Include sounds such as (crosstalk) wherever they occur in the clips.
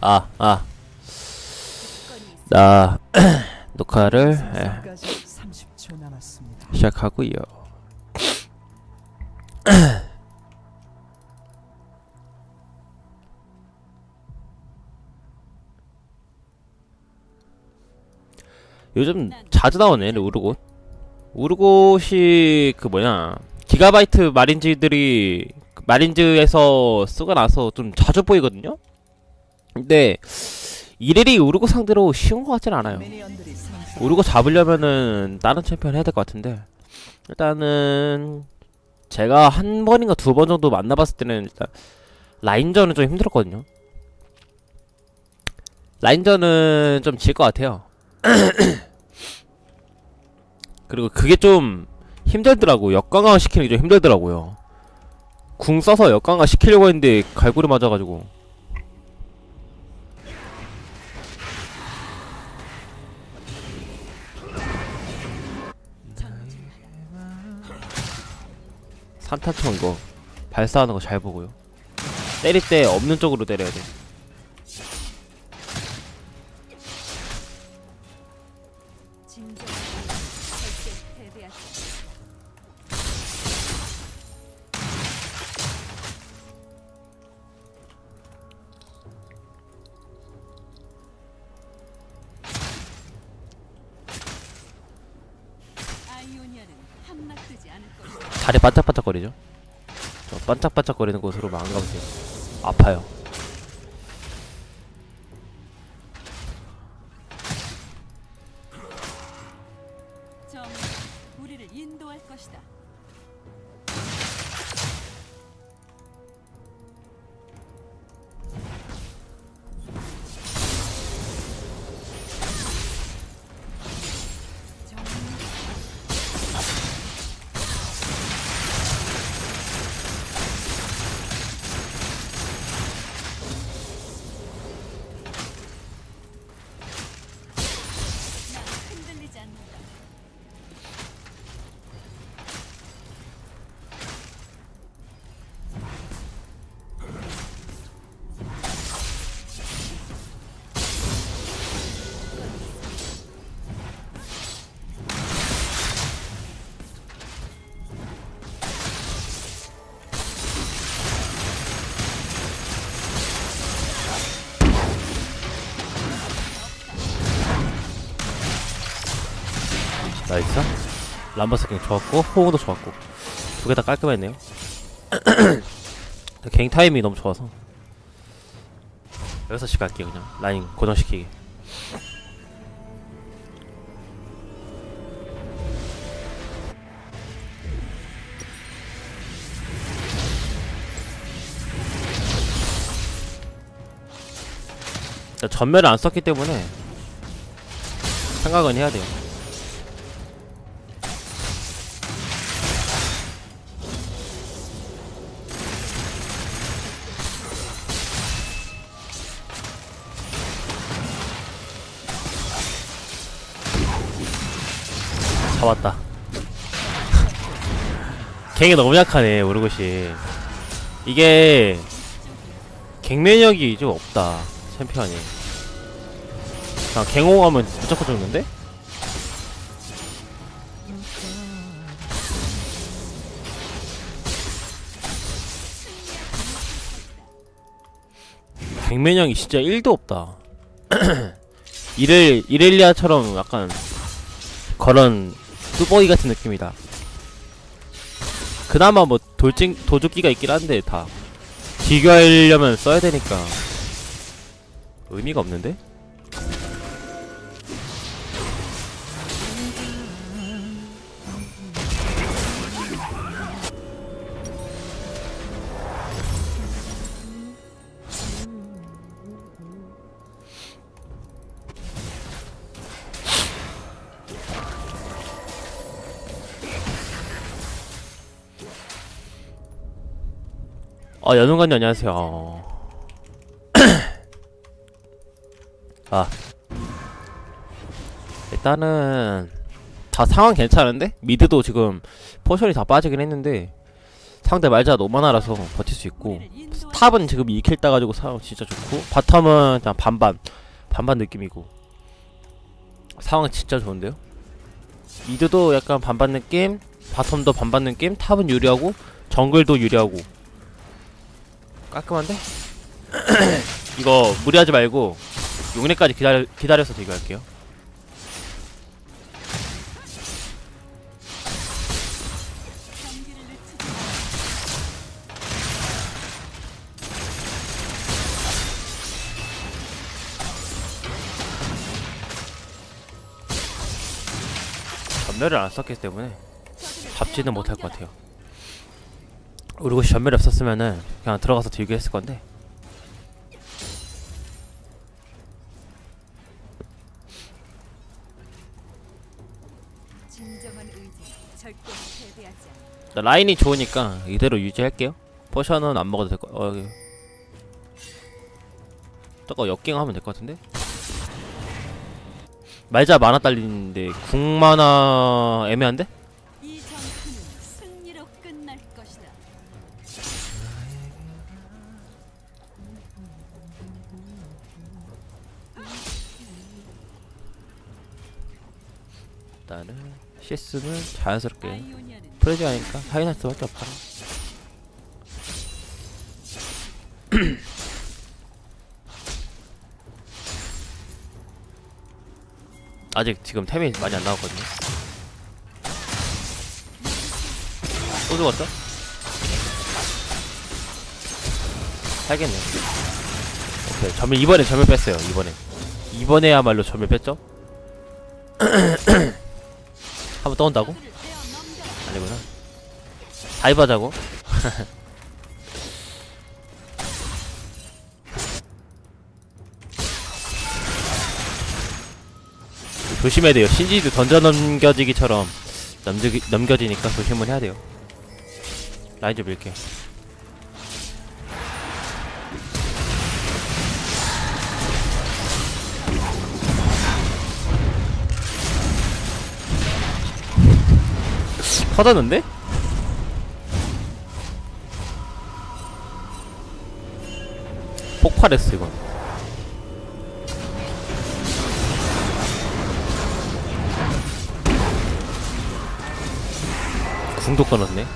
아, 아. 나 (clears throat) 녹화를 예, 까지 30초 남았습니다. 시작하고요. (clears throat) 요즘 자주 나오네 우르곳. 우르곳이 그 뭐냐 기가바이트 마린즈들이 그 마린즈에서 쓰고 나서 좀 자주 보이거든요. 근데 이래리 우르곳 상대로 쉬운 것 같진 않아요. 우르고 잡으려면은 다른 챔피언 해야 될 것 같은데 일단은 제가 한 번인가 두 번 정도 만나봤을 때는 일단 라인전은 좀 힘들었거든요. 라인전은 좀 질 것 같아요. (clears throat) 그리고 그게 좀 힘들더라고 역강화 시키는 게 좀 힘들더라고요. 궁 써서 역강화 시키려고 했는데 갈고리 맞아가지고 산탄총 이거 발사하는 거 잘 보고요. 때릴 때 없는 쪽으로 때려야 돼. 다. 다리 반짝반짝거리죠? 저 반짝반짝거리는 곳으로 안 가보세요. 아파요. 나이스. 람버스킹 좋았고, 호응도 좋았고. 두 개 다 깔끔했네요. (clears throat) 개인 타이밍이 너무 좋아서. 여기서 씩 갈게요, 그냥. 라인 고정시키기. 자, 전멸을 안 썼기 때문에 생각은 해야 돼요. 잡았다. (laughs) 갱이 너무 약하네, 우르고시. 이게, 갱면역이 좀 없다, 챔피언이. 그냥 갱홍하면 무조건 죽는데? 갱면역이 진짜 1도 없다. (clears throat) 이렐, 이렐리아처럼 약간 그런 뚜벅이 같은 느낌이다. 그나마 뭐 돌진 도둑기가 있긴 한데 다 비교하려면 써야 되니까 의미가 없는데? 아 연웅관님 안녕하세요. (clears throat) 아 일단은 다 상황 괜찮은데? 미드도 지금 포션이 다 빠지긴 했는데 상대 말자 너무 많아라서 버틸 수 있고 탑은 지금 2킬 따가지고 상황 진짜 좋고 바텀은 그냥 반반 반반 느낌이고 상황 진짜 좋은데요? 미드도 약간 반반 느낌 바텀도 반반 느낌 탑은 유리하고 정글도 유리하고 깔끔한데? (clears throat) 이거 무리하지 말고 용례까지 기다려, 기다려서 마라. 전멸을 안 썼기 때문에 잡지는 못할 것. 같아요 그리고 혹시 전멸이 없었으면은 그냥 들어가서 딜교 했을 건데 라인이 좋으니까 이대로 유지할게요. 포션은 안 먹어도 될 거. 어, 여기. 저거 역갱하면 될 것 같은데? 말자 만화 딸리는데 궁 만화 애매한데? 일단은 CS는 자연스럽게 아이오니아는 프레지 하니까 하이날 수밖에 없다. (clears throat) 아직 지금 템이 많이 안 나왔거든요. 또 죽었어? 살겠네. 오케이. 점을 이번에 점을 뺐어요. 이번에. 이번에야말로 점을 뺐죠? (clears throat) 한번 떠온다고? 아니구나. 다이브 하자고. (laughs) 조심해야 돼요. 신지도 던져 넘겨지기처럼 넘겨지니까 조심을 해야 돼요. 라인 좀 밀게. 터졌는데? 폭발했어 이건 궁도 끊었네.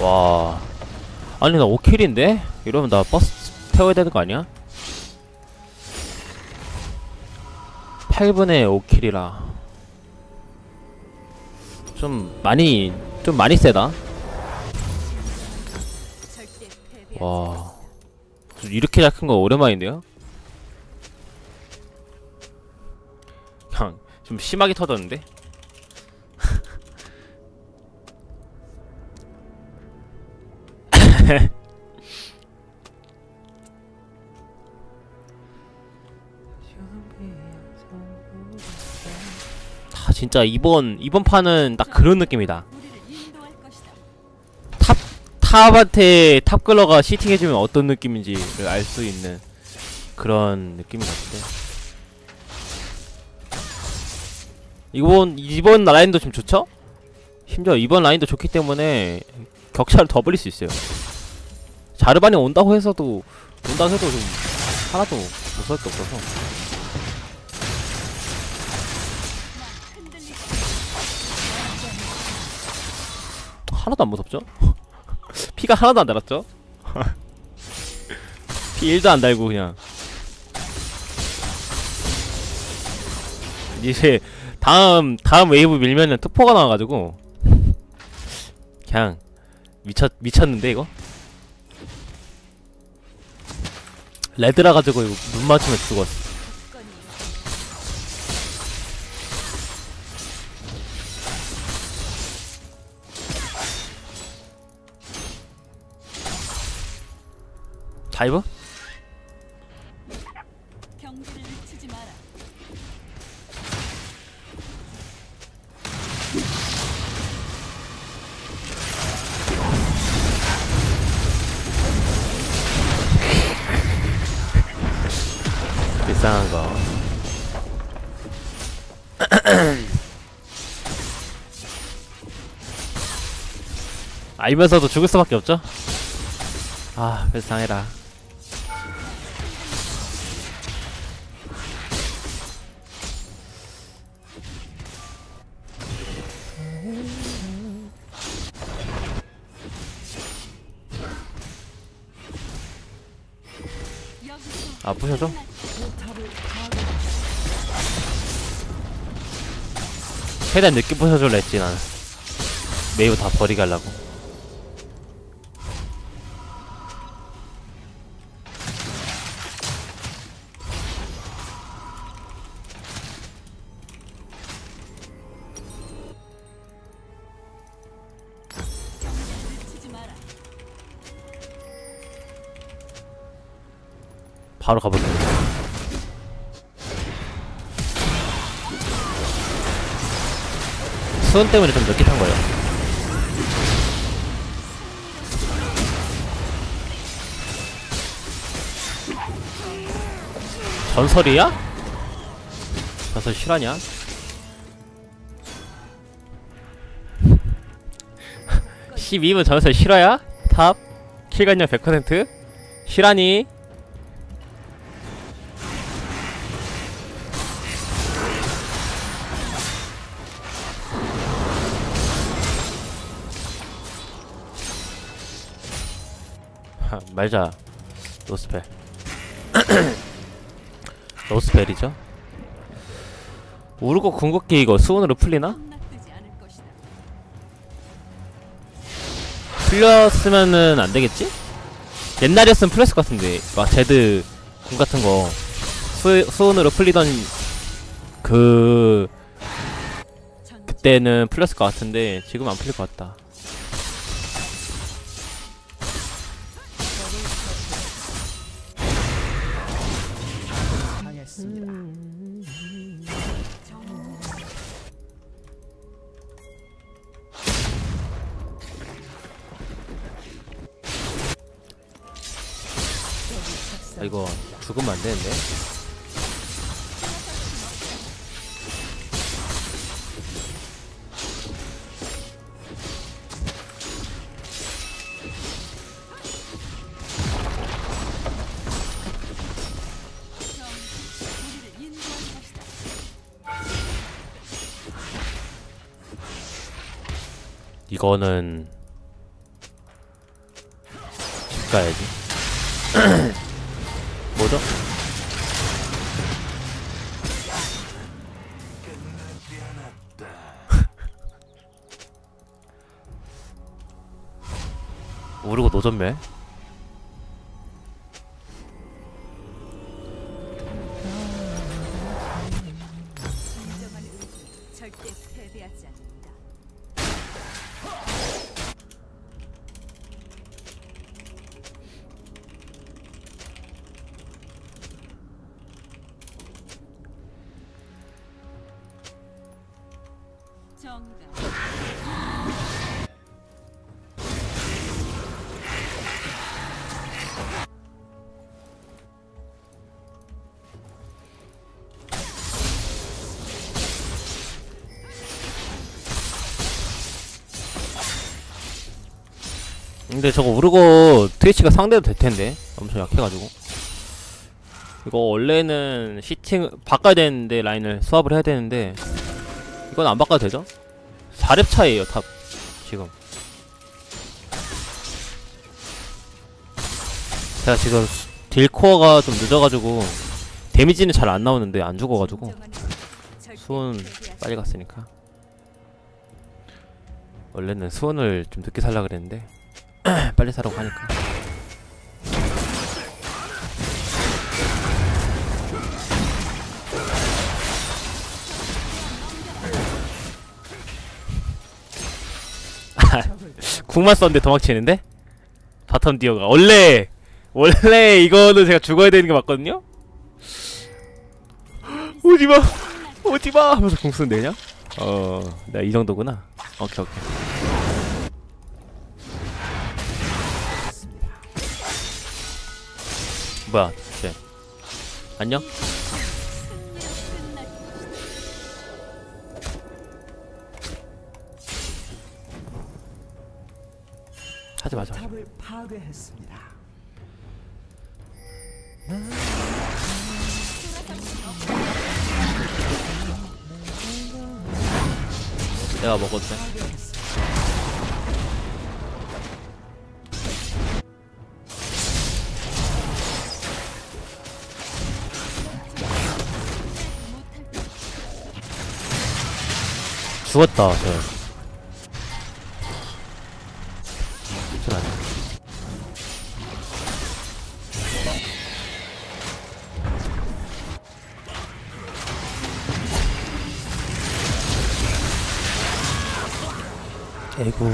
와 아니 나 5킬인데? 이러면 나 버스 태워야 되는 거 아니야? 8분에 5킬이라 좀 많이 좀 많이 세다 와좀 이렇게 작은 거 오랜만인데요? 그냥 좀 심하게 터졌는데? 아 진짜 이번 이번 판은 딱 그런 느낌이다. 것이다. 탑한테 탑글러가 시팅해주면 어떤 느낌인지를 알 수 있는 그런 느낌 같은데 이번 이번 라인도 좀 좋죠? 심지어 이번 라인도 좋기 때문에 격차를 더 벌릴 수 있어요 자르반이 온다고 해서도 온다고 해도 좀 하나도 무서울 게 없어서 하나도 안 무섭죠? (laughs) 피가 하나도 안 달았죠? (laughs) 피 1도 안 달고 그냥 이제 다음 다음 웨이브 밀면은 투포가 나와가지고 (laughs) 그냥 미쳤 미쳤는데 이거 레드라 가지고 이거 눈 맞추면 죽었어. 다이브? 알면서도 (clears throat) 죽을 수밖에 없죠? 아, 그래서 당해라. 아, 부셔줘? 최대한 늦게 부셔줄라 했지, 나는. 메이브 다 마라. 바로 가볼게. 수은 때문에 좀 늦게 탄 거예요. 전설이야? 전설 실화냐? (laughs) (12분) 전설 실화야? 탑? 킬간력 100% 실화니? 말자 노스펠 (clears throat) 노스펠이죠 우르고 궁극기 이거 수온으로 풀리나? 풀렸으면은 안 되겠지? 옛날이었으면 풀렸을 것 같은데 막 제드 궁 같은 거 수, 수온으로 풀리던 그전 그때는 풀렸을 것 같은데 지금 안 풀릴 것 같다. 이거 죽으면 안 되는데. 이거는 집 가야지 (clears throat) 노전멸 진정한 근데 저거 우르고 트위치가 상대도 될 텐데. 엄청 약해가지고. 이거 원래는 시팅 바꿔야 되는데 라인을 수합을 해야 되는데 이건 안 바꿔도 되죠? 4렙 차이에요 탑. 지금. 제가 지금 딜 코어가 좀 늦어가지고 데미지는 잘 안 나오는데 안 죽어가지고 수은 빨리 갔으니까. 원래는 수원을 좀 늦게 살라 그랬는데 (clears throat) 빨리 사라고 하니까 궁만 썼는데 도망치는데? 바텀 디어가 원래 원래 이거는 제가 죽어야 되는 게 맞거든요? (gasps) 오지마 오지마 하면서 궁 쓰면 되냐? 어, 나 이 정도구나. 오케이, 오케이. 뭐야 쟤 네. 안녕? 하지 마자 파괴했습니다. 내가 먹었대 죽었다, 저. 저 아니야. 에고.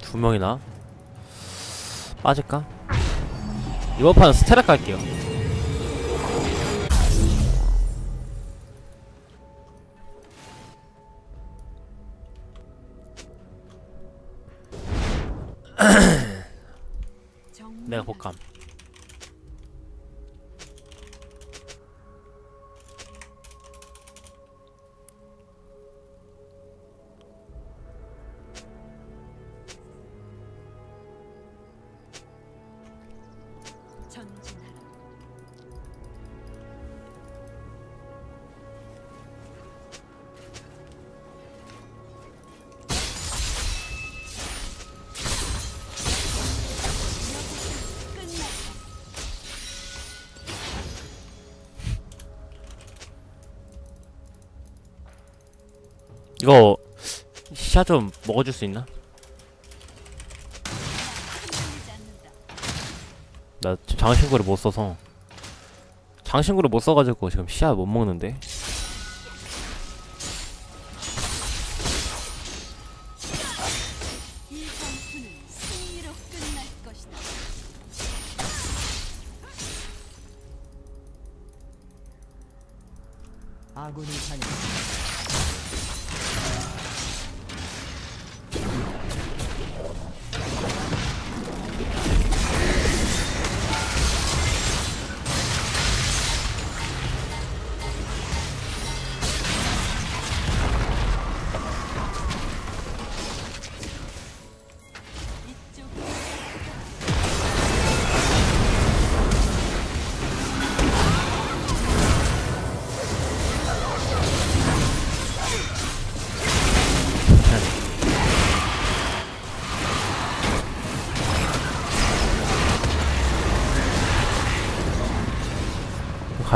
두 명이나 빠질까? 이번 판 스테라 깔게요. (clears throat) 내가 볼감. 이거 시야 좀 먹어줄 수 있나? 나 지금 장신구를 못 써서 장신구를 못 써가지고 지금 시야 못 먹는데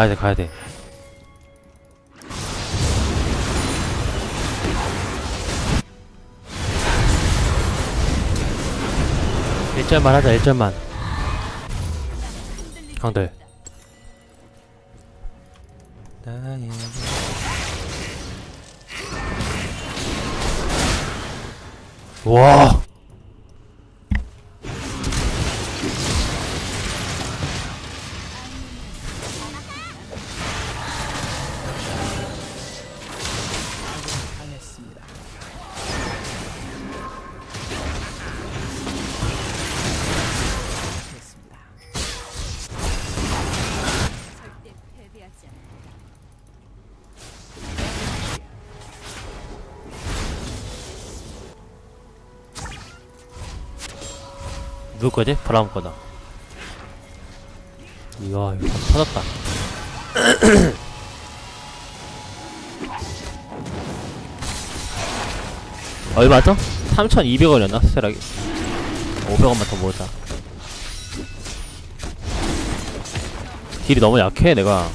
가야돼 가야돼 일절만 하자 일절만. 않는다. 와 누구 거지? 브라운 거다 이야 이거 터졌다 얼마죠? 3,200원이었나? 스테락이 500원만 더 모으자 딜이 너무 약해 내가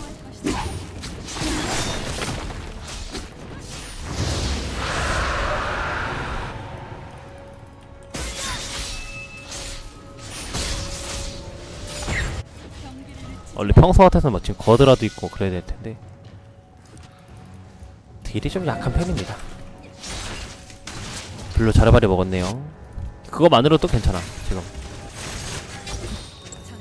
원래 평소 같아서 막 지금 거드라도 있고 그래야 될 텐데 딜이 좀 약한 편입니다. 별로 자르바리 먹었네요. 그거만으로도 괜찮아 지금. 전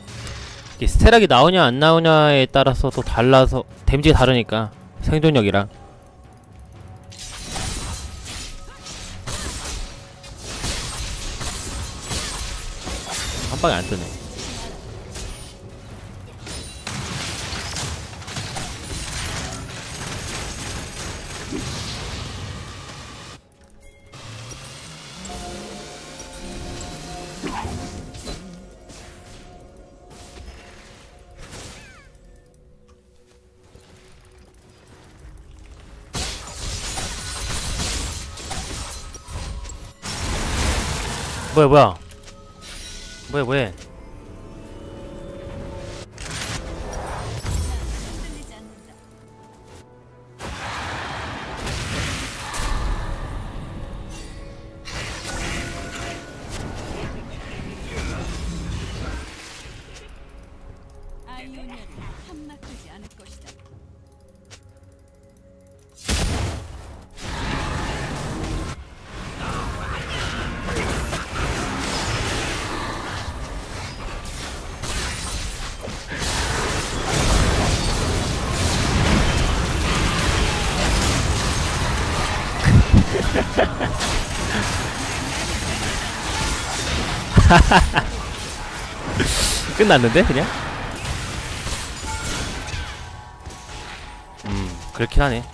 이게 스테락이 나오냐 안 나오냐에 따라서 또 달라서 데미지가 다르니까 생존력이랑 한 방에 안 뜨네. 뭐야 뭐야? 뭐야 뭐야 (laughs) 끝났는데 그냥? 음 그렇긴 하네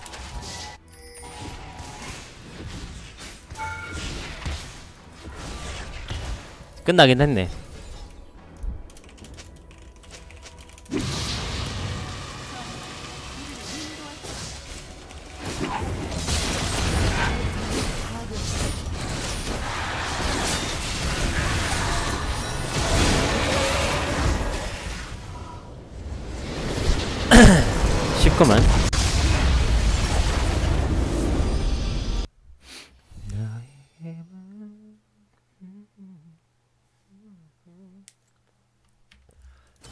끝나긴 했네 쉽구만.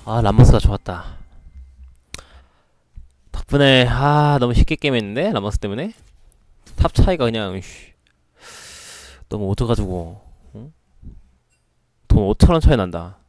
아 람머스가 좋았다. 덕분에 아 너무 쉽게 게임했는데? 람머스 때문에? 탑 차이가 그냥 씨, 너무 오져가지고 응? 돈 5천원 차이 난다